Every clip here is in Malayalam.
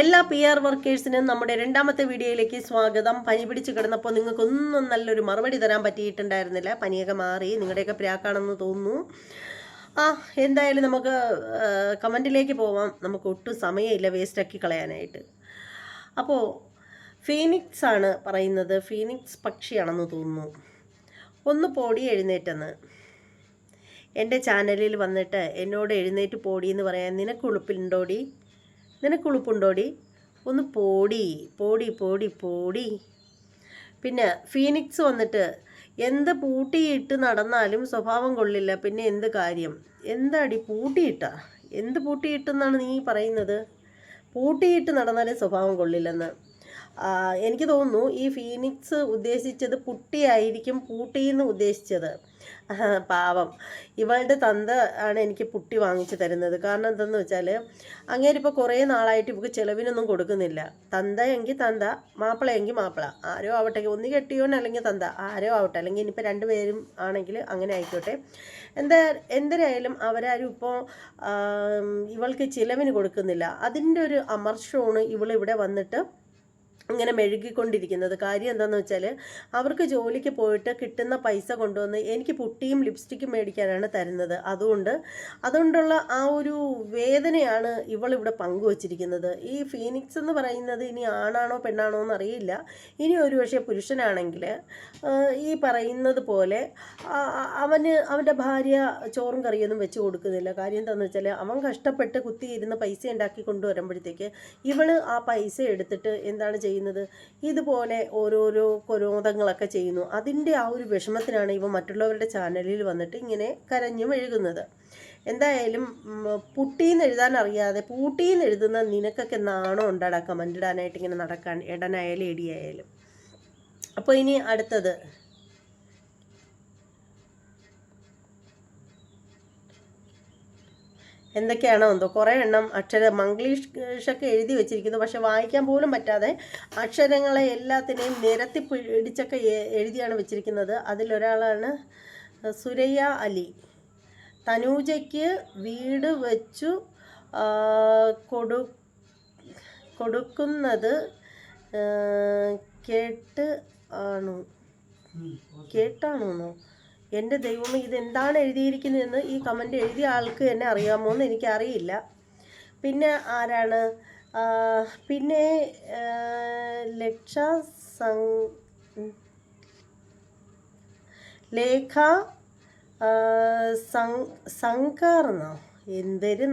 എല്ലാ പി ആർ വർക്കേഴ്സിനും നമ്മുടെ രണ്ടാമത്തെ വീഡിയോയിലേക്ക് സ്വാഗതം. പനി പിടിച്ച് കിടന്നപ്പോൾ നിങ്ങൾക്കൊന്നും നല്ലൊരു മറുപടി തരാൻ പറ്റിയിട്ടുണ്ടായിരുന്നില്ല. പനിയൊക്കെ മാറി. നിങ്ങളുടെയൊക്കെ പ്രാക്കാണെന്ന് തോന്നുന്നു. ആ എന്തായാലും നമുക്ക് കമന്റിലേക്ക് പോവാം. നമുക്ക് ഒട്ടും സമയമില്ല വേസ്റ്റാക്കി കളയാനായിട്ട്. അപ്പോൾ ഫീനിക്സ് ആണ് പറയുന്നത്. ഫീനിക്സ് പക്ഷിയാണെന്ന് തോന്നുന്നു. ഒന്ന് പോടി എഴുന്നേറ്റെന്ന്. എന്റെ ചാനലിൽ വന്നിട്ട് എന്നോട് എഴുന്നേറ്റ് പോടി എന്ന് പറയാൻ നിനക്ക് ഉളുപ്പുണ്ടോടി നിനക്ക് ഉളുപ്പുണ്ടോടി ഒന്ന് പോടി പോടി പോടി പോടി. പിന്നെ ഫീനിക്സ് വന്നിട്ട് എന്ത് പൂട്ടിയിട്ട് നടന്നാലും സ്വഭാവം കൊള്ളില്ല. പിന്നെ എന്ത് കാര്യം? എന്താടി പൂട്ടിയിട്ട? എന്ത് പൂട്ടിയിട്ടെന്നാണ് നീ പറയുന്നത്? പൂട്ടിയിട്ട് നടന്നാലും സ്വഭാവം കൊള്ളില്ലെന്ന്. എനിക്ക് തോന്നുന്നു ഈ ഫീനിക്സ് ഉദ്ദേശിച്ചത് പുട്ടിയായിരിക്കും പൂട്ടിയെന്ന് ഉദ്ദേശിച്ചത്. പാവം. ഇവളുടെ തന്ത ആണ് എനിക്ക് പുട്ടി വാങ്ങിച്ചു തരുന്നത്. കാരണം എന്തെന്ന് വെച്ചാൽ അങ്ങേരിപ്പോൾ കുറേ നാളായിട്ട് ഇവക്ക് ചിലവിനൊന്നും കൊടുക്കുന്നില്ല. തന്ത എങ്കിൽ തന്ത മാപ്പിള എങ്കിൽ മാപ്പിള. ആരോ ആവട്ടെ ഒന്ന് കെട്ടിയോൻ അല്ലെങ്കിൽ തന്ത. ആരോ ആവട്ടെ അല്ലെങ്കിൽ ഇനിയിപ്പോൾ രണ്ടുപേരും ആണെങ്കിൽ അങ്ങനെ ആയിക്കോട്ടെ. എന്താ എന്തിനായാലും അവരാരും ഇപ്പോൾ ഇവൾക്ക് ചിലവിന് കൊടുക്കുന്നില്ല. അതിന്റെ ഒരു അമർഷമാണ് ഇവളിവിടെ വന്നിട്ട് ഇങ്ങനെ മെഴുകിക്കൊണ്ടിരിക്കുന്നത്. കാര്യം എന്താണെന്ന് വെച്ചാൽ അവർക്ക് ജോലിക്ക് പോയിട്ട് കിട്ടുന്ന പൈസ കൊണ്ടുവന്ന് എനിക്ക് പുട്ടിയും ലിപ്സ്റ്റിക്കും മേടിക്കാനാണ് തരുന്നത്. അതുകൊണ്ട് അതുകൊണ്ടുള്ള ആ ഒരു വേദനയാണ് ഇവളിവിടെ പങ്കുവച്ചിരിക്കുന്നത്. ഈ ഫീനിക്സ് എന്ന് പറയുന്നത് ഇനി ആണാണോ പെണ്ണാണോ എന്ന് അറിയില്ല ഇനി ഒരു പക്ഷേ പുരുഷനാണെങ്കിൽ ഈ പറയുന്നത് പോലെ അവന് അവന്റെ ഭാര്യ ചോറും കറിയൊന്നും വെച്ച് കൊടുക്കുന്നില്ല. കാര്യം എന്താണെന്ന് വെച്ചാൽ അവൻ കഷ്ടപ്പെട്ട് കുത്തിയിരുന്ന് പൈസ ഉണ്ടാക്കി കൊണ്ടുവരുമ്പോഴത്തേക്ക് ഇവൾ ആ പൈസ എടുത്തിട്ട് എന്താണ് ചെയ്യുന്നത്? ഇതുപോലെ ഓരോരോ കൊരോധങ്ങളൊക്കെ ചെയ്യുന്നു. അതിന്റെ ആ ഒരു വിഷമത്തിനാണ് ഇവ മറ്റുള്ളവരുടെ ചാനലിൽ വന്നിട്ട് ഇങ്ങനെ കരഞ്ഞു മെഴുകുന്നത് എന്തായാലും പുട്ടിന്ന് പുട്ടീന്ന് എഴുതാൻ അറിയാതെ പൂട്ടീന്ന് എഴുതുന്ന നിനക്കൊക്കെ നാണോ ഉണ്ടാടാ കമന്റ് ഇടാനായിട്ട് ഇങ്ങനെ നടക്കാൻ ഇടനായാലും എടിയായാലും. അപ്പോൾ ഇനി അടുത്തത്. എന്തൊക്കെയാണോ എന്തോ. കുറേ എണ്ണം അക്ഷര മംഗ്ലീഷൊക്കെ എഴുതി വെച്ചിരിക്കുന്നു. പക്ഷെ വായിക്കാൻ പോലും പറ്റാതെ അക്ഷരങ്ങളെ എല്ലാത്തിനെയും നിരത്തി പിടിച്ചൊക്കെ എഴുതിയാണ് വെച്ചിരിക്കുന്നത്. അതിലൊരാളാണ് സുരയ്യ അലി. തനൂജയ്ക്ക് വീട് വെച്ചു കൊടു കൊടുക്കുന്നത് കേട്ട് ആണോ. കേട്ടാണോന്നോ എന്റെ ദൈവമേ ഇതെന്താണ് എഴുതിയിരിക്കുന്നതെന്ന് ഈ കമന്റ് എഴുതിയ ആൾക്ക് എന്നെ അറിയാമോ എന്ന് എനിക്കറിയില്ല. പിന്നെ ആരാണ്? പിന്നെ ലക്ഷ സം ലേഖ ആ, സം- സംകാർ എന്നോ? എന്തൊരു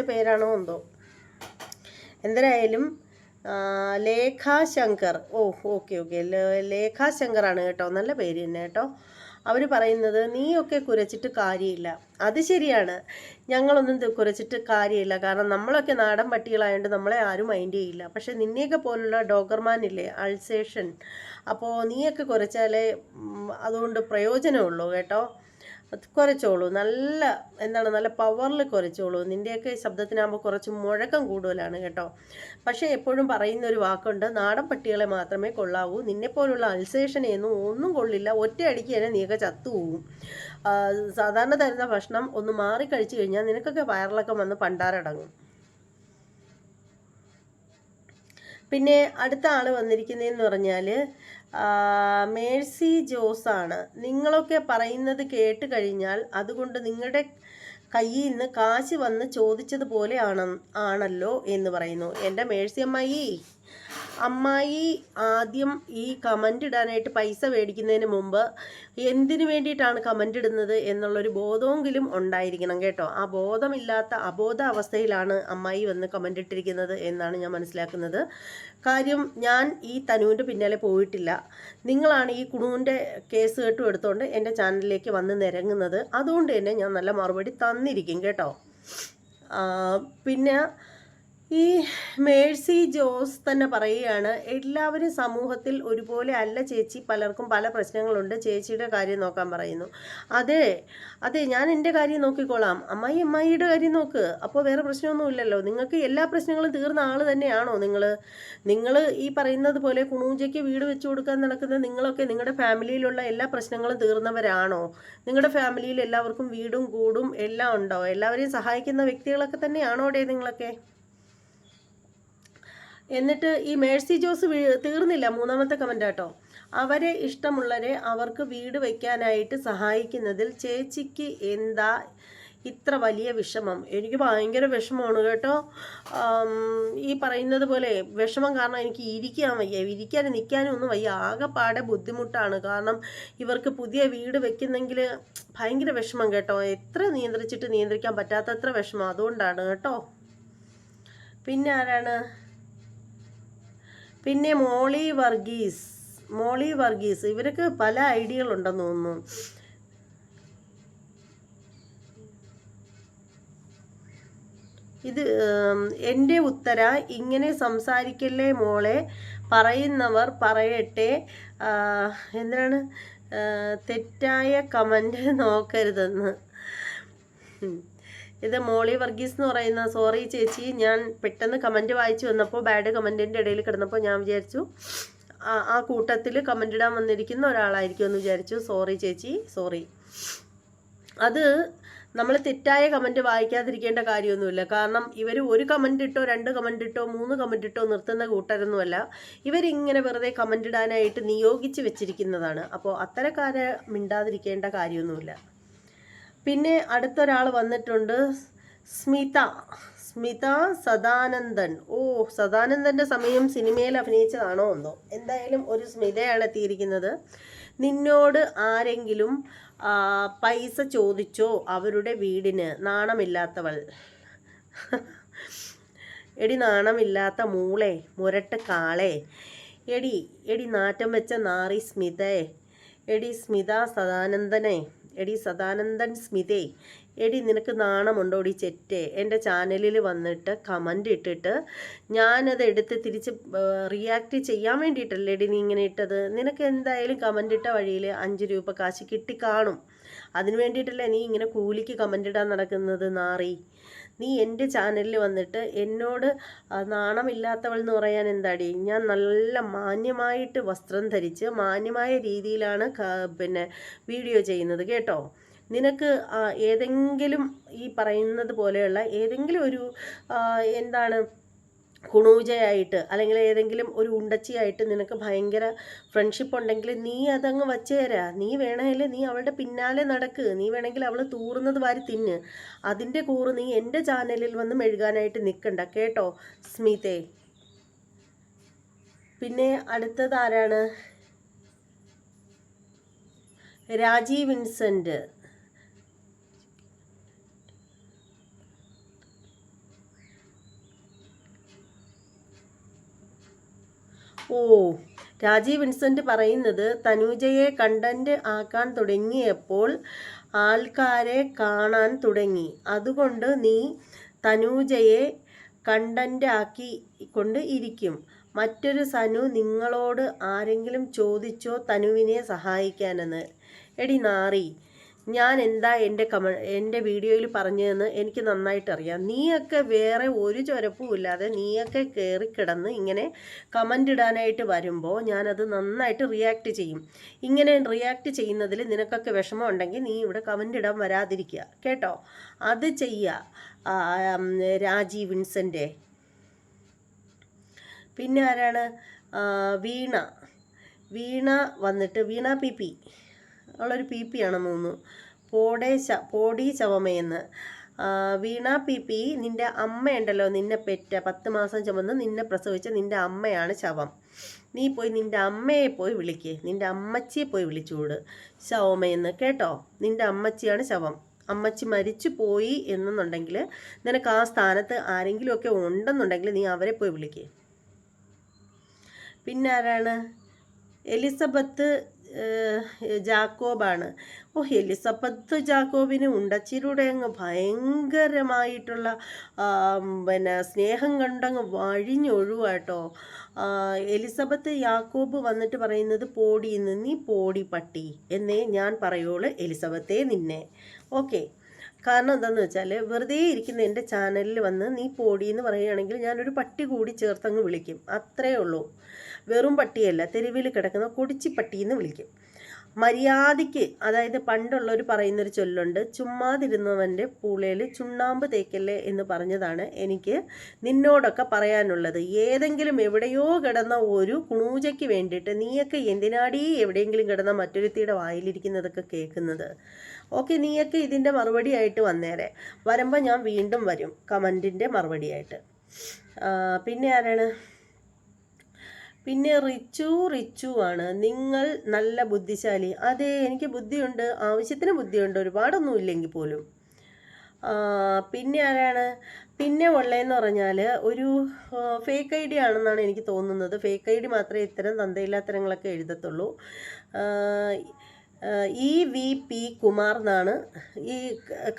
പേരാണോ എന്തോ. എന്തരായാലും Lekha Shankar Lekha Shankar. Oh okay okay. Lekha ശങ്കറാണ് കേട്ടോ. നല്ല പേര് തന്നെ കേട്ടോ. അവർ പറയുന്നത് നീയൊക്കെ കുരച്ചിട്ട് കാര്യമില്ല. അത് ശരിയാണ്. ഞങ്ങളൊന്നും കുരച്ചിട്ട് കാര്യമില്ല. കാരണം നമ്മളൊക്കെ നാടൻ പട്ടികളായതുകൊണ്ട് നമ്മളെ ആരും മൈൻഡ് ചെയ്യില്ല. പക്ഷെ നിന്നെയൊക്കെ പോലുള്ള ഡോഗർമാനില്ലേ അൾസേഷൻ അപ്പോൾ നീയൊക്കെ കുരച്ചാലേ അതുകൊണ്ട് പ്രയോജനമുള്ളൂ കേട്ടോ. അത് കുറച്ചോളൂ നല്ല എന്താണ് നല്ല പവറിൽ കുറച്ചോളൂ നിന്റെയൊക്കെ ശബ്ദത്തിനാകുമ്പോൾ കുറച്ച് മുഴക്കം കൂടുതലാണ് കേട്ടോ. പക്ഷേ എപ്പോഴും പറയുന്ന ഒരു വാക്കുണ്ട് നാടൻ പട്ടികളെ മാത്രമേ കൊള്ളാവൂ. നിന്നെപ്പോലുള്ള അൾസേഷനെയൊന്നും ഒന്നും കൊള്ളില്ല. ഒറ്റയടിക്ക് തന്നെ നീക്ക ചത്തുപോകും സാധാരണ തരുന്ന ഭക്ഷണം ഒന്ന് മാറി കഴിച്ചു കഴിഞ്ഞാൽ നിനക്കൊക്കെ വയറിളക്കം വന്ന് പണ്ടാരടങ്ങും. പിന്നെ അടുത്ത ആൾ വന്നിരിക്കുന്നതെന്ന് പറഞ്ഞാൽ മേഴ്സി ജോസ് ആണ് നിങ്ങളൊക്കെ പറയുന്നത് കേട്ട് കഴിഞ്ഞാൽ അതുകൊണ്ട് നിങ്ങളുടെ കയ്യിൽ നിന്ന് കാശ് വന്ന് ചോദിച്ചതുപോലെ ആണ് ആണല്ലോ എന്ന് പറയുന്നു. എന്റെ മേഴ്സി അമ്മായി. അമ്മായി ആദ്യം ഈ കമന്റ് ഇടാനായിട്ട് പൈസ മേടിക്കുന്നതിന് മുമ്പ് എന്തിനു വേണ്ടിയിട്ടാണ് കമന്റ് ഇടുന്നത് എന്നുള്ളൊരു ബോധമെങ്കിലും ഉണ്ടായിരിക്കണം കേട്ടോ. ആ ബോധമില്ലാത്ത അബോധ അവസ്ഥയിലാണ് അമ്മായി വന്ന് കമന്റ് ഇട്ടിരിക്കുന്നത് എന്നാണ് ഞാൻ മനസ്സിലാക്കുന്നത്. കാര്യം ഞാൻ ഈ തനുവിന്റെ പിന്നാലെ പോയിട്ടില്ല. നിങ്ങളാണ് ഈ കുണുവിന്റെ കേസ് കേട്ടും എടുത്തുകൊണ്ട് എന്റെ ചാനലിലേക്ക് വന്ന് നിരങ്ങുന്നത്. അതുകൊണ്ട് തന്നെ ഞാൻ നല്ല മറുപടി തന്നിരിക്കും കേട്ടോ. പിന്നെ ഈ മേഴ്സി ജോസ് തന്നെ പറയുകയാണ് എല്ലാവരും സമൂഹത്തിൽ ഒരുപോലെ അല്ല ചേച്ചി. പലർക്കും പല പ്രശ്നങ്ങളുണ്ട്. ചേച്ചിയുടെ കാര്യം നോക്കാൻ പറയുന്നു. അതെ അതെ ഞാൻ എന്റെ കാര്യം നോക്കിക്കോളാം. അമ്മായി അമ്മായിയുടെ കാര്യം നോക്ക്. അപ്പോൾ വേറെ പ്രശ്നമൊന്നുമില്ലല്ലോ നിങ്ങൾക്ക് എല്ലാ പ്രശ്നങ്ങളും തീർന്ന ആൾ തന്നെയാണോ നിങ്ങൾ നിങ്ങൾ ഈ പറയുന്നത് പോലെ കുണൂജയ്ക്ക് വീട് വെച്ചു കൊടുക്കാൻ നടക്കുന്ന നിങ്ങളൊക്കെ നിങ്ങളുടെ ഫാമിലിയിലുള്ള എല്ലാ പ്രശ്നങ്ങളും തീർന്നവരാണോ? നിങ്ങളുടെ ഫാമിലിയിൽ എല്ലാവർക്കും വീടും കൂടും എല്ലാം ഉണ്ടോ? എല്ലാവരെയും സഹായിക്കുന്ന വ്യക്തികളൊക്കെ തന്നെയാണോ അവിടെ നിങ്ങളൊക്കെ? എന്നിട്ട് ഈ മേഴ്സി ജോസ് തീർന്നില്ല മൂന്നാമത്തെ കമന്റ് കേട്ടോ അവരെ ഇഷ്ടമുള്ളവരെ അവർക്ക് വീട് വയ്ക്കാനായിട്ട് സഹായിക്കുന്നതിൽ ചേച്ചിക്ക് എന്താ ഇത്ര വലിയ വിഷമം? എനിക്ക് ഭയങ്കര വിഷമമാണ് കേട്ടോ. ഈ പറയുന്നത് പോലെ വിഷമം കാരണം എനിക്ക് ഇരിക്കാൻ വയ്യ. ഇരിക്കാനും നിൽക്കാനും ഒന്നും വയ്യ. ആകെപ്പാടെ ബുദ്ധിമുട്ടാണ്. കാരണം ഇവർക്ക് പുതിയ വീട് വെക്കുന്നെങ്കിൽ ഭയങ്കര വിഷമം കേട്ടോ. എത്ര നിയന്ത്രിച്ചിട്ട് നിയന്ത്രിക്കാൻ പറ്റാത്തത്ര വിഷമം അതുകൊണ്ടാണ് കേട്ടോ. പിന്നെ ആരാണ്? പിന്നെ മോളി വർഗീസ് മോളി വർഗീസ് ഇവർക്ക് പല ഐഡിയകളുണ്ടെന്ന് തോന്നുന്നു. ഇത് എന്റെ ഉത്തര ഇങ്ങനെ സംസാരിക്കല്ലേ മോളെ പറയുന്നവർ പറയട്ടെ. എന്താണ് തെറ്റായ കമന്റ് നോക്കരുതെന്ന്. ഇത് മോളി വർഗീസ് എന്ന് പറയുന്ന സോറി ചേച്ചി ഞാൻ പെട്ടെന്ന് കമന്റ് വായിച്ചു വന്നപ്പോൾ ബാഡ് കമന്റിന്റെ ഇടയിൽ കിടന്നപ്പോൾ ഞാൻ വിചാരിച്ചു ആ കൂട്ടത്തിൽ കമന്റ് ഇടാൻ വന്നിരിക്കുന്ന ഒരാളായിരിക്കും എന്ന് വിചാരിച്ചു. സോറി ചേച്ചി സോറി അത് നമ്മൾ തെറ്റായ കമന്റ് വായിക്കാതിരിക്കേണ്ട കാര്യമൊന്നുമില്ല. കാരണം ഇവർ ഒരു കമന്റ് ഇട്ടോ രണ്ട് കമന്റ് ഇട്ടോ മൂന്ന് കമന്റ് ഇട്ടോ നിർത്തുന്ന കൂട്ടരൊന്നുമല്ല. ഇവരിങ്ങനെ വെറുതെ കമന്റ് ഇടാനായിട്ട് നിയോഗിച്ച് വെച്ചിരിക്കുന്നതാണ്. അപ്പോൾ അത്തരക്കാരെ മിണ്ടാതിരിക്കേണ്ട കാര്യമൊന്നുമില്ല. പിന്നെ അടുത്തൊരാൾ വന്നിട്ടുണ്ട്. സ്മിത. സ്മിത സദാനന്ദൻ. ഓ സദാനന്ദന്റെ സമയം സിനിമയിൽ അഭിനയിച്ചതാണോ എന്തോ. എന്തായാലും ഒരു സ്മിതയാണ് എത്തിയിരിക്കുന്നത്. നിന്നോട് ആരെങ്കിലും പൈസ ചോദിച്ചോ? അവരുടെ വീടിന് നാണമില്ലാത്തവൾ. എടി നാണമില്ലാത്ത മൂളെ മുരട്ട് കാളെ. എടി എടി നാറ്റം വെച്ച നാറി സ്മിതേ. എടി സ്മിത സദാനന്ദനെ. എടി സദാനന്ദൻ സ്മിതേ എടി നിനക്ക് നാണമുണ്ടോടി ചെറ്റേ? എന്റെ ചാനലിൽ വന്നിട്ട് കമന്റ് ഇട്ടിട്ട് ഞാനത് എടുത്ത് തിരിച്ച് റിയാക്ട് ചെയ്യാൻ വേണ്ടിയിട്ടല്ലേ എടി നീ ഇങ്ങനെ ഇട്ടത്? നിനക്ക് എന്തായാലും കമന്റ് ഇട്ട വഴിയിൽ അഞ്ച് രൂപ കാശ് കിട്ടിക്കാണും. അതിന് വേണ്ടിയിട്ടല്ലേ നീ ഇങ്ങനെ കൂലിക്ക് കമന്റ് ഇടാൻ നടക്കുന്നത് നാറി? നീ എന്റെ ചാനലിൽ വന്നിട്ട് എന്നോട് നാണമില്ലാത്തവൾ എന്ന് പറയാൻ എന്താടി? ഞാൻ നല്ല മാന്യമായിട്ട് വസ്ത്രം ധരിച്ച് മാന്യമായ രീതിയിലാണ് പിന്നെ വീഡിയോ ചെയ്യുന്നത് കേട്ടോ. നിനക്ക് ഏതെങ്കിലും ഈ പറയുന്നത് പോലെയുള്ള ഏതെങ്കിലും ഒരു എന്താണ് കുണൂജയായിട്ട് അല്ലെങ്കിൽ ഏതെങ്കിലും ഒരു ഉണ്ടച്ചിയായിട്ട് നിനക്ക് ഭയങ്കര ഫ്രണ്ട്ഷിപ്പ് ഉണ്ടെങ്കിൽ നീ അതങ്ങ് വച്ചേരാ നീ വേണമെങ്കിൽ നീ അവളുടെ പിന്നാലെ നടക്ക്. നീ വേണമെങ്കിൽ അവൾ തൂറുന്നത് വാരി തിന്ന്. അതിന്റെ കൂറ് നീ എന്റെ ചാനലിൽ വന്ന് മെഴുകാനായിട്ട് നിൽക്കണ്ട കേട്ടോ സ്മിതേ? പിന്നെ അടുത്തത് ആരാണ്? രാജീവ് വിൻസെന്റ്. രാജീവ് വിൻസെന്റ് പറയുന്നത് തനൂജയെ കണ്ടന്റ് ആക്കാൻ തുടങ്ങിയപ്പോൾ ആൾക്കാരെ കാണാൻ തുടങ്ങി. അതുകൊണ്ട് നീ തനൂജയെ കണ്ടന്റ് ആക്കി കൊണ്ട് ഇരിക്കും. മറ്റൊരു സനു നിങ്ങളോട് ആരെങ്കിലും ചോദിച്ചോ തനുവിനെ സഹായിക്കാനെന്ന്. എടി നാറി ഞാൻ എന്താ എന്റെ കമ എന്റെ വീഡിയോയിൽ പറഞ്ഞതെന്ന് എനിക്ക് നന്നായിട്ട് അറിയാം നീയൊക്കെ വേറെ ഒരു ചുരപ്പും ഇല്ലാതെ നീയൊക്കെ കയറി കിടന്ന് ഇങ്ങനെ കമന്റ് ഇടാനായിട്ട് വരുമ്പോൾ ഞാനത് നന്നായിട്ട് റിയാക്ട് ചെയ്യും. ഇങ്ങനെ റിയാക്ട് ചെയ്യുന്നതിൽ നിനക്കൊക്കെ വിഷമം ഉണ്ടെങ്കിൽ നീ ഇവിടെ കമന്റ് ഇടാൻ വരാതിരിക്കുക. കേട്ടോ? അത് ചെയ്യുക രാജീവ് വിൻസന്റെ. പിന്നെ ആരാണ്? വീണ. വീണ വന്നിട്ട് വീണ പി പി. അവളൊരു പി പി ആണെന്ന് തോന്നുന്നു. പോടേ ശ പോടി ചവമയെന്ന്. വീണ പി പി നിന്റെ അമ്മയുണ്ടല്ലോ നിന്നെ പെറ്റ പത്ത് മാസം ചുമന്ന് നിന്നെ പ്രസവിച്ച നിന്റെ അമ്മയാണ് ശവം നീ പോയി നിന്റെ അമ്മയെ പോയി വിളിക്ക്. നിന്റെ അമ്മച്ചിയെ പോയി വിളിച്ചുകൂട്. ശവമയെന്ന് കേട്ടോ? നിന്റെ അമ്മച്ചിയാണ് ശവം അമ്മച്ചി മരിച്ചു പോയി എന്നുണ്ടെങ്കിൽ നിനക്ക് ആ സ്ഥാനത്ത് ആരെങ്കിലുമൊക്കെ ഉണ്ടെന്നുണ്ടെങ്കിൽ നീ അവരെ പോയി വിളിക്ക്. പിന്നെ ആരാണ്? എലിസബത്ത് ജാക്കോബാണ്. ഓ എലിസബത്ത് ജാക്കോബിന് ഉണ്ടച്ചിലൂടെ അങ്ങ് ഭയങ്കരമായിട്ടുള്ള പിന്നെ സ്നേഹം കണ്ടങ്ങ് വഴിഞ്ഞൊഴുവാട്ടോ എലിസബത്ത് യാക്കോബ് വന്നിട്ട് പറയുന്നത് പോടി നീ പോടി പട്ടി എന്നേ ഞാൻ പറയുള്ളൂ എലിസബത്തെ നിന്നെ. ഓക്കെ. കാരണം എന്താണെന്ന് വെച്ചാൽ വെറുതെ ഇരിക്കുന്ന എന്റെ ചാനലിൽ വന്ന് നീ പോടി എന്ന് പറയുകയാണെങ്കിൽ ഞാനൊരു പട്ടി കൂടി ചേർത്തങ്ങ് വിളിക്കും. അത്രേ ഉള്ളൂ. വെറും പട്ടിയല്ല തെരുവിൽ കിടക്കുന്ന കുടിച്ചി പട്ടി എന്ന് വിളിക്കും. മര്യാദയ്ക്ക് അതായത് പണ്ടുള്ളവർ പറയുന്നൊരു ചൊല്ലുണ്ട് ചുമ്മാതിരുന്നവന്റെ പൂളയിൽ ചുണ്ണാമ്പ് തേക്കല്ലേ എന്ന് പറഞ്ഞതാണ് എനിക്ക് നിന്നോടൊക്കെ പറയാനുള്ളത്. ഏതെങ്കിലും എവിടെയോ കിടന്ന ഒരു കുണൂജയ്ക്ക് വേണ്ടിയിട്ട് നീയൊക്കെ എന്തിനാടി എവിടെയെങ്കിലും കിടന്ന മറ്റൊരുത്തിയുടെ വായിലിരിക്കുന്നതൊക്കെ കേൾക്കുന്നത്? ഓക്കെ നീയൊക്കെ ഇതിന്റെ മറുപടിയായിട്ട് വന്നേരെ. വരുമ്പോൾ ഞാൻ വീണ്ടും വരും കമന്റിന്റെ മറുപടിയായിട്ട്. പിന്നെ ആരാണ്? പിന്നെ റിച്ചു റിച്ചു ആണ്. നിങ്ങൾ നല്ല ബുദ്ധിശാലി. അതെ എനിക്ക് ബുദ്ധിയുണ്ട്. ആവശ്യത്തിന് ബുദ്ധിയുണ്ട്. ഒരുപാടൊന്നും ഇല്ലെങ്കിൽ പോലും. പിന്നെ ആരാണ്? പിന്നെ ഉള്ളതെന്ന് പറഞ്ഞാൽ ഒരു ഫേക്ക് ഐ ഡി ആണെന്നാണ് എനിക്ക് തോന്നുന്നത്. ഫേക്ക് ഐ ഡി മാത്രമേ ഇത്തരം തന്തയില്ലാത്തരങ്ങളൊക്കെ എഴുതത്തുള്ളൂ. ഇ വി പി കുമാർ എന്നാണ് ഈ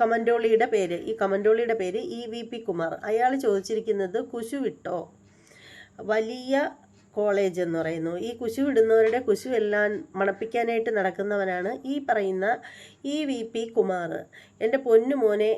കമന്റോളിയുടെ പേര്. ഈ കമന്റോളിയുടെ പേര് ഇ വി പി കുമാർ. അയാൾ ചോദിച്ചിരിക്കുന്നത് കുശു വിട്ടോ? വലിയ കോളേജ് എന്ന് പറയുന്നു. ഈ കുശു ഇടുന്നവരുടെ കുശു എല്ലാം മണപ്പിക്കാനായിട്ട് നടക്കുന്നവനാണ് ഈ പറയുന്ന ഇ വി പി കുമാർ. എന്റെ പൊന്നു മോനെ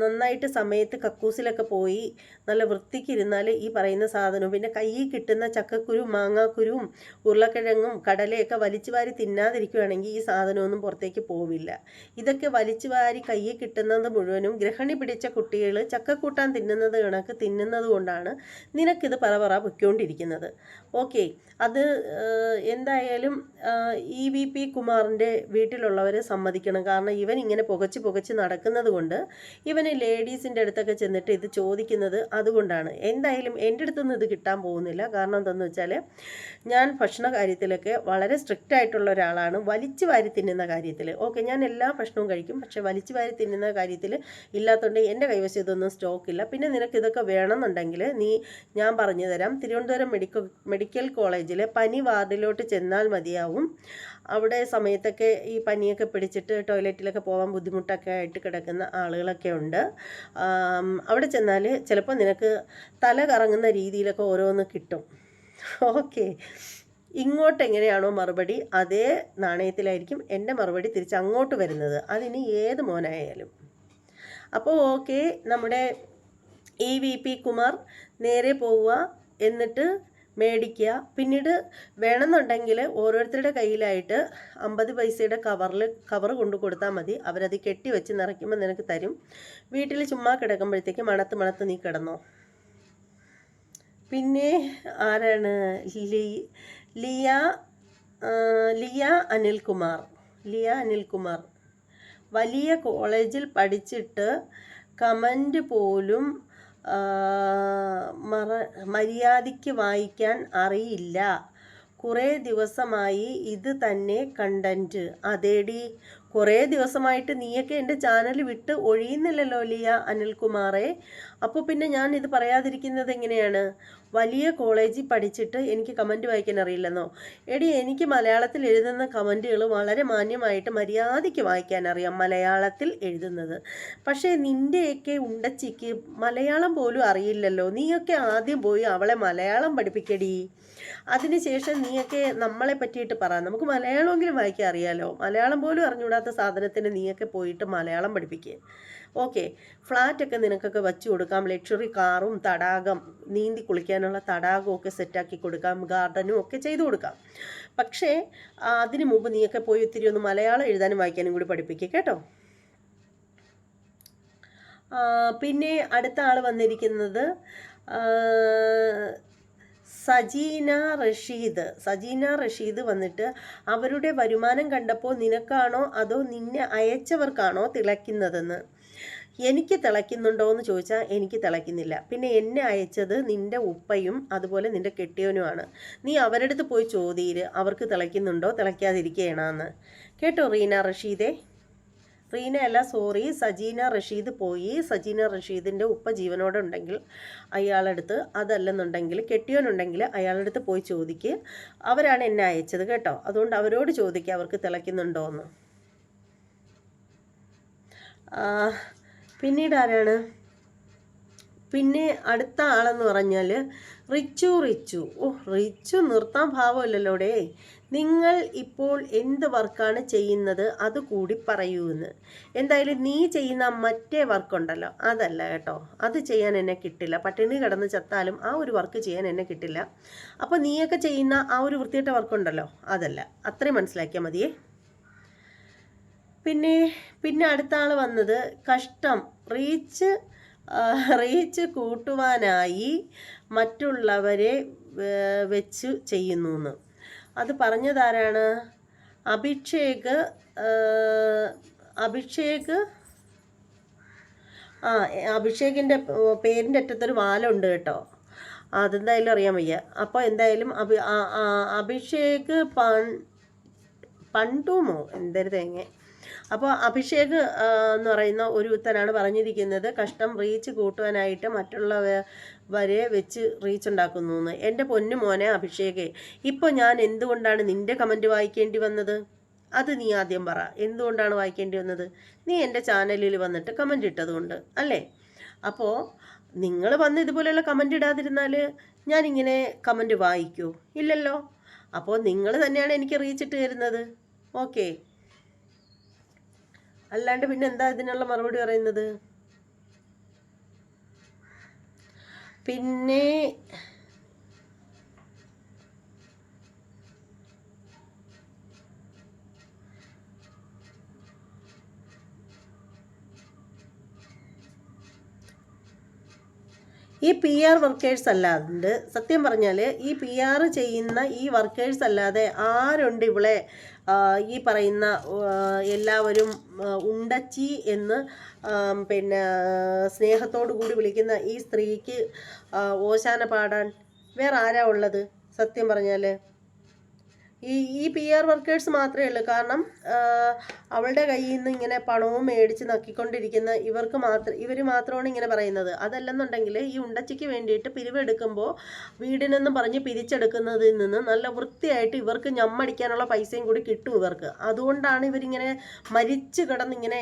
നന്നായിട്ട് സമയത്ത് കക്കൂസിലൊക്കെ പോയി നല്ല വൃത്തിക്ക് ഇരുന്നാൽ ഈ പറയുന്ന സാധനവും. പിന്നെ കയ്യിൽ കിട്ടുന്ന ചക്കക്കുരു മാങ്ങാക്കുരുവും ഉരുളക്കിഴങ്ങും കടലയൊക്കെ വലിച്ചു വാരി തിന്നാതിരിക്കുകയാണെങ്കിൽ ഈ സാധനമൊന്നും പുറത്തേക്ക് പോവില്ല. ഇതൊക്കെ വലിച്ചു വാരി കയ്യിൽ കിട്ടുന്നത് മുഴുവനും ഗ്രഹണി പിടിച്ച കുട്ടികൾ ചക്കക്കൂട്ടാൻ തിന്നുന്നത് കണക്ക് തിന്നുന്നത് കൊണ്ടാണ് നിനക്കിത് പറ പറ പൊയ്ക്കൊണ്ടിരിക്കുന്നത് ഓക്കെ. അത് എന്തായാലും ഇ വി പി കുമാറിന്റെ വീട്ടിലുള്ളവർ സമ്മതിക്കണം. കാരണം ഇവൻ ഇങ്ങനെ പുകച്ച് പുകച്ച് നടക്കുന്നത് കൊണ്ട് ഇവന് ലേഡീസിന്റെ അടുത്തൊക്കെ ചെന്നിട്ട് ഇത് ചോദിക്കുന്നത് അതുകൊണ്ടാണ്. എന്തായാലും എന്റെ അടുത്തൊന്നും ഇത് കിട്ടാൻ പോകുന്നില്ല. കാരണം എന്താണെന്ന് വെച്ചാൽ ഞാൻ ഭക്ഷണ കാര്യത്തിലൊക്കെ വളരെ സ്ട്രിക്റ്റ് ആയിട്ടുള്ള ഒരാളാണ്. വലിച്ച് വാരി തിന്നുന്ന കാര്യത്തിൽ ഓക്കെ ഞാൻ എല്ലാ ഭക്ഷണവും കഴിക്കും. പക്ഷേ വലിച്ചു വാരി തിന്നുന്ന കാര്യത്തിൽ ഇല്ലാത്തതുകൊണ്ട് എന്റെ കൈവശം ഇതൊന്നും സ്റ്റോക്ക് ഇല്ല. പിന്നെ നിനക്ക് ഇതൊക്കെ വേണമെന്നുണ്ടെങ്കിൽ നീ ഞാൻ പറഞ്ഞു തരാം. തിരുവനന്തപുരം മെഡിക്കൽ മെഡിക്കൽ കോളേജിലെ പനി വാർഡിലോട്ട് ചെന്നാൽ മതിയാവും. അവിടെ സമയത്തൊക്കെ ഈ പനിയൊക്കെ പിടിച്ചിട്ട് ടോയ്ലറ്റിലൊക്കെ പോകാൻ ബുദ്ധിമുട്ടൊക്കെ ആയിട്ട് കിടക്കുന്ന ആളുകളൊക്കെ ഉണ്ട്. അവിടെ ചെന്നാൽ ചിലപ്പോൾ നിനക്ക് തല കറങ്ങുന്ന രീതിയിലൊക്കെ ഓരോന്ന് കിട്ടും. ഓക്കെ. ഇങ്ങോട്ട് എങ്ങനെയാണോ മറുപടി? അതേ നാണയത്തിലായിരിക്കും എന്റെ മറുപടി തിരിച്ച് അങ്ങോട്ട് വരുന്നത്. അതിന് ഏത് മോനായാലും. അപ്പോൾ ഓക്കെ നമ്മുടെ ഇ വി പി കുമാർ നേരെ പോവുക. എന്നിട്ട് മേടിക്കുക. പിന്നീട് വേണമെന്നുണ്ടെങ്കിൽ ഓരോരുത്തരുടെ കയ്യിലായിട്ട് അമ്പത് പൈസയുടെ കവറിൽ കവർ കൊണ്ടു കൊടുത്താൽ മതി. അവരത് കെട്ടി വെച്ച് നിറയ്ക്കുമ്പോൾ നിനക്ക് തരും. വീട്ടിൽ ചുമ്മാ കിടക്കുമ്പോഴത്തേക്ക് മണത്ത് മണത്ത് നീ കിടന്നോ. പിന്നെ ആരാണ്? ലി ലിയ ലിയ അനിൽകുമാർ. ലിയ അനിൽകുമാർ. വലിയ കോളേജിൽ പഠിച്ചിട്ട് കമന്റ് പോലും മറ മര്യാദയ്ക്ക് വായിക്കാൻ അറിയില്ല. കുറേ ദിവസമായി ഇത് തന്നെ കണ്ടന്റ് അതേടി കുറേ ദിവസമായിട്ട് നീയൊക്കെ എന്റെ ചാനൽ വിട്ട് ഒഴിയുന്നില്ലല്ലോ ലിയ അനിൽകുമാറെ. അപ്പോൾ പിന്നെ ഞാൻ ഇത് പറയാതിരിക്കുന്നത് എങ്ങനെയാണ്? വലിയ കോളേജിൽ പഠിച്ചിട്ട് എനിക്ക് കമന്റ് വായിക്കാൻ അറിയില്ലെന്നോ? എടി എനിക്ക് മലയാളത്തിൽ എഴുതുന്ന കമന്റുകൾ വളരെ മാന്യമായിട്ട് മര്യാദയ്ക്ക് വായിക്കാൻ അറിയാം മലയാളത്തിൽ എഴുതുന്നത്. പക്ഷേ നിന്റെയൊക്കെ ഉണ്ടച്ചിക്ക് മലയാളം പോലും അറിയില്ലല്ലോ. നീയൊക്കെ ആദ്യം പോയി അവളെ മലയാളം പഠിപ്പിക്കടി. അതിനുശേഷം നീയൊക്കെ നമ്മളെ പറ്റിയിട്ട് പറ. നമുക്ക് മലയാളമെങ്കിലും വായിക്കാൻ അറിയാലോ. മലയാളം പോലും അറിഞ്ഞുകൂടാത്ത സാധനത്തിന് നീയൊക്കെ പോയിട്ട് മലയാളം പഠിപ്പിക്കുക ഓക്കെ. ഫ്ലാറ്റൊക്കെ നിനക്കൊക്കെ വച്ചു കൊടുക്കാം. ലക്ഷറി കാറും തടാകം നീന്തി കുളിക്കാനുള്ള തടാകവും ഒക്കെ സെറ്റാക്കി കൊടുക്കാം. ഗാർഡനും ഒക്കെ ചെയ്തു കൊടുക്കാം. പക്ഷേ അതിന് മുമ്പ് നീയൊക്കെ പോയി ഒത്തിരി ഒന്ന് മലയാളം എഴുതാനും വായിക്കാനും കൂടി പഠിപ്പിക്കുക കേട്ടോ. പിന്നെ അടുത്ത ആൾ വന്നിരിക്കുന്നത് സജീന റഷീദ്. സജീന റഷീദ് വന്നിട്ട് അവരുടെ വരുമാനം കണ്ടപ്പോൾ നിനക്കാണോ അതോ നിന്നെ അയച്ചവർക്കാണോ തിളയ്ക്കുന്നതെന്ന്? എനിക്ക് തിളയ്ക്കുന്നുണ്ടോ എന്ന് ചോദിച്ചാൽ എനിക്ക് തിളയ്ക്കുന്നില്ല. പിന്നെ എന്നെ അയച്ചത് നിന്റെ ഉപ്പയും അതുപോലെ നിന്റെ കെട്ടിയവനുമാണ്. നീ അവരുടെ അടുത്ത് പോയി ചോദിയിൽ അവർക്ക് തിളയ്ക്കുന്നുണ്ടോ? തിളയ്ക്കാതിരിക്കുകയാണെന്ന്. കേട്ടോ റീന റഷീദേ? റീന അല്ല സോറി സജീന റഷീദ് പോയി. സജീന റഷീദിന്റെ ഉപ്പ ജീവനോടെ ഉണ്ടെങ്കിൽ അയാളെടുത്ത് അതല്ലെന്നുണ്ടെങ്കിൽ കെട്ടിയോനുണ്ടെങ്കിൽ അയാളെടുത്ത് പോയി ചോദിക്ക്. അവരാണ് എന്നെ അയച്ചത് കേട്ടോ. അതുകൊണ്ട് അവരോട് ചോദിക്കുക അവർക്ക് തിളയ്ക്കുന്നുണ്ടോ എന്ന് പിന്നീട് ആരാണ്? പിന്നെ അടുത്ത ആളെന്ന് പറഞ്ഞാൽ റിച്ചു റിച്ചു. ഓ റിച്ചു നിർത്താൻ ഭാവമില്ലല്ലോ ഡേ നിങ്ങൾ ഇപ്പോൾ എന്ത് വർക്കാണ് ചെയ്യുന്നത് അതുകൂടി പറയൂ എന്ന് എന്തായാലും നീ ചെയ്യുന്ന മറ്റേ വർക്കുണ്ടല്ലോ. അതല്ല കേട്ടോ. അത് ചെയ്യാൻ എന്നെ കിട്ടില്ല. പട്ടിണി കിടന്ന് ചത്താലും ആ ഒരു വർക്ക് ചെയ്യാൻ എന്നെ കിട്ടില്ല. അപ്പോൾ നീയൊക്കെ ചെയ്യുന്ന ആ ഒരു വൃത്തിയിട്ട വർക്കുണ്ടല്ലോ. അതല്ല. അത്രയും മനസ്സിലാക്കിയാൽ മതിയേ. പിന്നെ പിന്നെ അടുത്ത ആൾ വന്നത് കഷ്ടം. റീച്ച് റീച്ച് കൂട്ടുവാനായി മറ്റുള്ളവരെ വെച്ച് ചെയ്യുന്നു എന്ന് അത് പറഞ്ഞതാരാണ്? അഭിഷേക് അഭിഷേക് ആ അഭിഷേകിന്റെ പേരിന്റെ അറ്റത്തൊരു വാലുണ്ട് കേട്ടോ. അതെന്തായാലും അറിയാൻ വയ്യ. അപ്പോൾ എന്തായാലും അഭി അഭിഷേക് പൺ പണ്ടുമോ? എന്തൊരു തേങ്ങ? അപ്പോൾ അഭിഷേക് എന്ന് പറയുന്ന ഒരു ഉത്തരാണ് പറഞ്ഞിരിക്കുന്നത്. കഷ്ടം റീച്ച് കൂട്ടുവാനായിട്ട് മറ്റുള്ളവരെ വെച്ച് റീച്ച് ഉണ്ടാക്കുന്നു എന്ന് എന്റെ പൊന്നു മോനെ അഭിഷേകേ ഇപ്പോൾ ഞാൻ എന്തുകൊണ്ടാണ് നിന്റെ കമന്റ് വായിക്കേണ്ടി വന്നത്? അത് നീ ആദ്യം പറ. എന്തുകൊണ്ടാണ് വായിക്കേണ്ടി വന്നത്? നീ എന്റെ ചാനലിൽ വന്നിട്ട് കമന്റ് ഇട്ടതുകൊണ്ട് അല്ലേ? അപ്പോൾ നിങ്ങൾ വന്ന് ഇതുപോലെയുള്ള കമന്റ് ഇടാതിരുന്നാൽ ഞാനിങ്ങനെ കമന്റ് വായിക്കൂ. ഇല്ലല്ലോ? അപ്പോൾ നിങ്ങൾ തന്നെയാണ് എനിക്ക് റീച്ചിട്ട് തരുന്നത്. ഓക്കെ. അല്ലാണ്ട് പിന്നെ എന്താ ഇതിനുള്ള മറുപടി പറയുന്നത്? പിന്നെ ഈ പി ആർ വർക്കേഴ്സ് അല്ലാണ്ട് സത്യം പറഞ്ഞാൽ ഈ പി ആർ ചെയ്യുന്ന ഈ വർക്കേഴ്സ് അല്ലാതെ ആരുണ്ട് ഇവിടെ ഈ പറയുന്ന എല്ലാവരും ഉണ്ടച്ചി എന്ന് പിന്നെ സ്നേഹത്തോടു കൂടി വിളിക്കുന്ന ഈ സ്ത്രീക്ക് ഓശാന പാടാൻ വേറെ ആരാ ഉള്ളത്? സത്യം പറഞ്ഞാൽ ഈ ഈ പി ആർ വർക്കേഴ്സ് മാത്രമേ ഉള്ളൂ. കാരണം അവളുടെ കയ്യിൽ നിന്ന് ഇങ്ങനെ പണവും മേടിച്ച് നക്കിക്കൊണ്ടിരിക്കുന്ന ഇവർക്ക് മാത്രം ഇവർ മാത്രമാണ് ഇങ്ങനെ പറയുന്നത്. അതല്ലെന്നുണ്ടെങ്കിൽ ഈ ഉണ്ടച്ചയ്ക്ക് വേണ്ടിയിട്ട് പിരിവെടുക്കുമ്പോൾ വീടിനെന്ന് പറഞ്ഞ് പിരിച്ചെടുക്കുന്നതിൽ നിന്ന് നല്ല വൃത്തിയായിട്ട് ഇവർക്ക് ഞമ്മടിക്കാനുള്ള പൈസയും കൂടി കിട്ടും ഇവർക്ക്. അതുകൊണ്ടാണ് ഇവരിങ്ങനെ മരിച്ചു കിടന്നിങ്ങനെ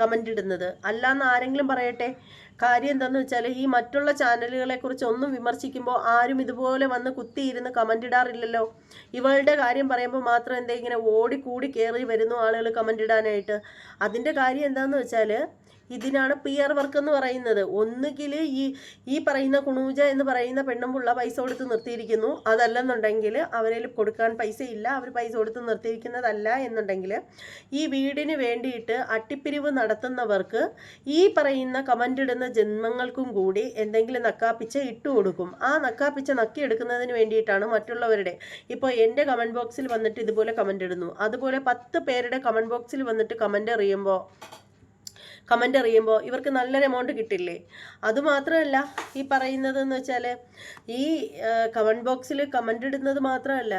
കമന്റ് ഇടുന്നത്. അല്ലാന്ന് ആരെങ്കിലും പറയട്ടെ? കാര്യം എന്തെന്ന് വെച്ചാൽ ഈ മറ്റുള്ള ചാനലുകളെ കുറിച്ച് ഒന്നും വിമർശിക്കുമ്പോൾ ആരും ഇതുപോലെ വന്ന് കുത്തിയിരുന്ന് കമന്റ് ഇടാറില്ലല്ലോ. ഇവളുടെ കാര്യം പറയുമ്പോൾ മാത്രം എന്താ ഇങ്ങനെ ഓടിക്കൂടി കയറി വരുന്നു ആളുകൾ കമന്റ് ഇടാനായിട്ട്. അതിന്റെ കാര്യം എന്താന്ന് വെച്ചാൽ ഇതിനാണ് പി ആർ വർക്ക് എന്ന് പറയുന്നത്. ഒന്നുകിൽ ഈ ഈ പറയുന്ന കുണൂജ എന്ന് പറയുന്ന പെണ്ണുമ്പുള്ള പൈസ കൊടുത്ത് നിർത്തിയിരിക്കുന്നു. അതല്ലെന്നുണ്ടെങ്കിൽ അവരിൽ കൊടുക്കാൻ പൈസ ഇല്ല അവർ പൈസ കൊടുത്ത് നിർത്തിയിരിക്കുന്നതല്ല എന്നുണ്ടെങ്കിൽ ഈ വീടിന് വേണ്ടിയിട്ട് അട്ടിപ്പിരിവ് നടത്തുന്നവർക്ക് ഈ പറയുന്ന കമന്റ് ഇടുന്ന ജന്മങ്ങൾക്കും കൂടി എന്തെങ്കിലും നക്കാപ്പിച്ച ഇട്ടു കൊടുക്കും. ആ നക്കാപ്പിച്ച നക്കിയെടുക്കുന്നതിന് വേണ്ടിയിട്ടാണ് മറ്റുള്ളവരുടെ. ഇപ്പോൾ എന്റെ കമന്റ് ബോക്സിൽ വന്നിട്ട് ഇതുപോലെ കമന്റ് ഇടുന്നു. അതുപോലെ പത്ത് പേരുടെ കമന്റ് ബോക്സിൽ വന്നിട്ട് കമന്റ് അറിയുമ്പോൾ കമന്റ് അറിയുമ്പോൾ ഇവർക്ക് നല്ലൊരു എമൗണ്ട് കിട്ടില്ലേ? അതുമാത്രമല്ല ഈ പറയുന്നത് എന്ന് വെച്ചാൽ ഈ കമന്റ് ബോക്സിൽ കമന്റ് ഇടുന്നത് മാത്രമല്ല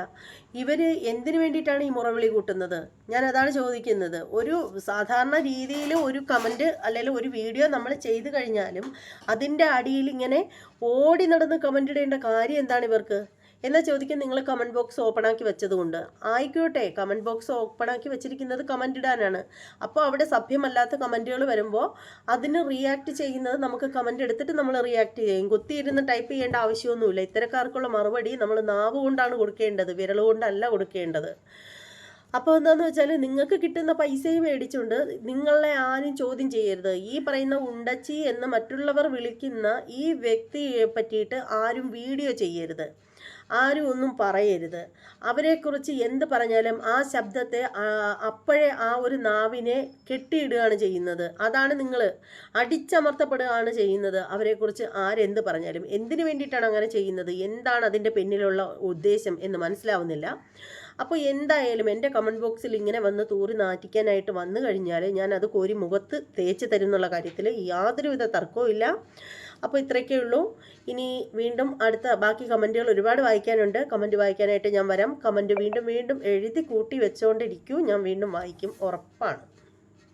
ഇവർ എന്തിനു വേണ്ടിയിട്ടാണ് ഈ മുറവിളി കൂട്ടുന്നത്? ഞാൻ അതാണ് ചോദിക്കുന്നത്. ഒരു സാധാരണ രീതിയിൽ ഒരു കമന്റ് അല്ലെങ്കിൽ ഒരു വീഡിയോ നമ്മൾ ചെയ്തു കഴിഞ്ഞാലും അതിന്റെ അടിയിൽ ഇങ്ങനെ ഓടി നടന്ന് കമന്റ് ഇടേണ്ട കാര്യം എന്താണ് ഇവർക്ക്? എന്നാ ചോദിക്കാൻ നിങ്ങൾ കമന്റ് ബോക്സ് ഓപ്പൺ ആക്കി വെച്ചതുകൊണ്ട്. ആയിക്കോട്ടെ കമന്റ് ബോക്സ് ഓപ്പൺ ആക്കി വെച്ചിരിക്കുന്നത് കമന്റ് ഇടാനാണ്. അപ്പോൾ അവിടെ സഭ്യമല്ലാത്ത കമന്റുകൾ വരുമ്പോൾ അതിന് റിയാക്ട് ചെയ്യുന്നത് നമുക്ക് കമന്റ് എടുത്തിട്ട് നമ്മൾ റിയാക്ട് ചെയ്യും. കുത്തിയിരുന്ന് ടൈപ്പ് ചെയ്യേണ്ട ആവശ്യമൊന്നുമില്ല. ഇത്തരക്കാർക്കുള്ള മറുപടി നമ്മൾ നാവ് കൊണ്ടാണ് കൊടുക്കേണ്ടത് വിരൽ കൊണ്ടല്ല കൊടുക്കേണ്ടത്. അപ്പോൾ എന്താണെന്ന് വെച്ചാൽ നിങ്ങൾക്ക് കിട്ടുന്ന പൈസയും മേടിച്ചുകൊണ്ട് നിങ്ങളെ ആരും ചോദ്യം ചെയ്യരുത്. ഈ പറയുന്ന ഉണ്ടച്ചി എന്ന് മറ്റുള്ളവർ വിളിക്കുന്ന ഈ വ്യക്തിയെ പറ്റിയിട്ട് ആരും വീഡിയോ ചെയ്യരുത്. ആരും ഒന്നും പറയരുത്. അവരെക്കുറിച്ച് എന്ത് പറഞ്ഞാലും ആ ശബ്ദത്തെ അപ്പോഴേ ആ ഒരു നാവിനെ കെട്ടിയിടുകയാണ് ചെയ്യുന്നത്. അതാണ് നിങ്ങൾ അടിച്ചമർത്തപ്പെടുകയാണ് ചെയ്യുന്നത്. അവരെക്കുറിച്ച് ആരെന്ത് പറഞ്ഞാലും എന്തിനു വേണ്ടിയിട്ടാണ് അങ്ങനെ ചെയ്യുന്നത്? എന്താണ് അതിന്റെ പിന്നിലുള്ള ഉദ്ദേശം എന്ന് മനസ്സിലാവുന്നില്ല. അപ്പോൾ എന്തായാലും എന്റെ കമന്റ് ബോക്സിൽ ഇങ്ങനെ വന്ന് തൂറി നാറ്റിക്കാനായിട്ട് വന്നു കഴിഞ്ഞാൽ ഞാൻ അത് കോരി മുഖത്ത് തേച്ച് തരുന്നുള്ള കാര്യത്തിൽ യാതൊരുവിധ തർക്കവും ഇല്ല. അപ്പോൾ ഇത്രയൊക്കെ ഉള്ളൂ. ഇനി വീണ്ടും അടുത്ത ബാക്കി കമന്റുകൾ ഒരുപാട് വായിക്കാനുണ്ട്. കമന്റ് വായിക്കാനായിട്ട് ഞാൻ വരാം. കമന്റ് വീണ്ടും വീണ്ടും എഴുതി കൂട്ടി വെച്ചുകൊണ്ടിരിക്കൂ ഞാൻ വീണ്ടും വായിക്കും. ഉറപ്പാണ്.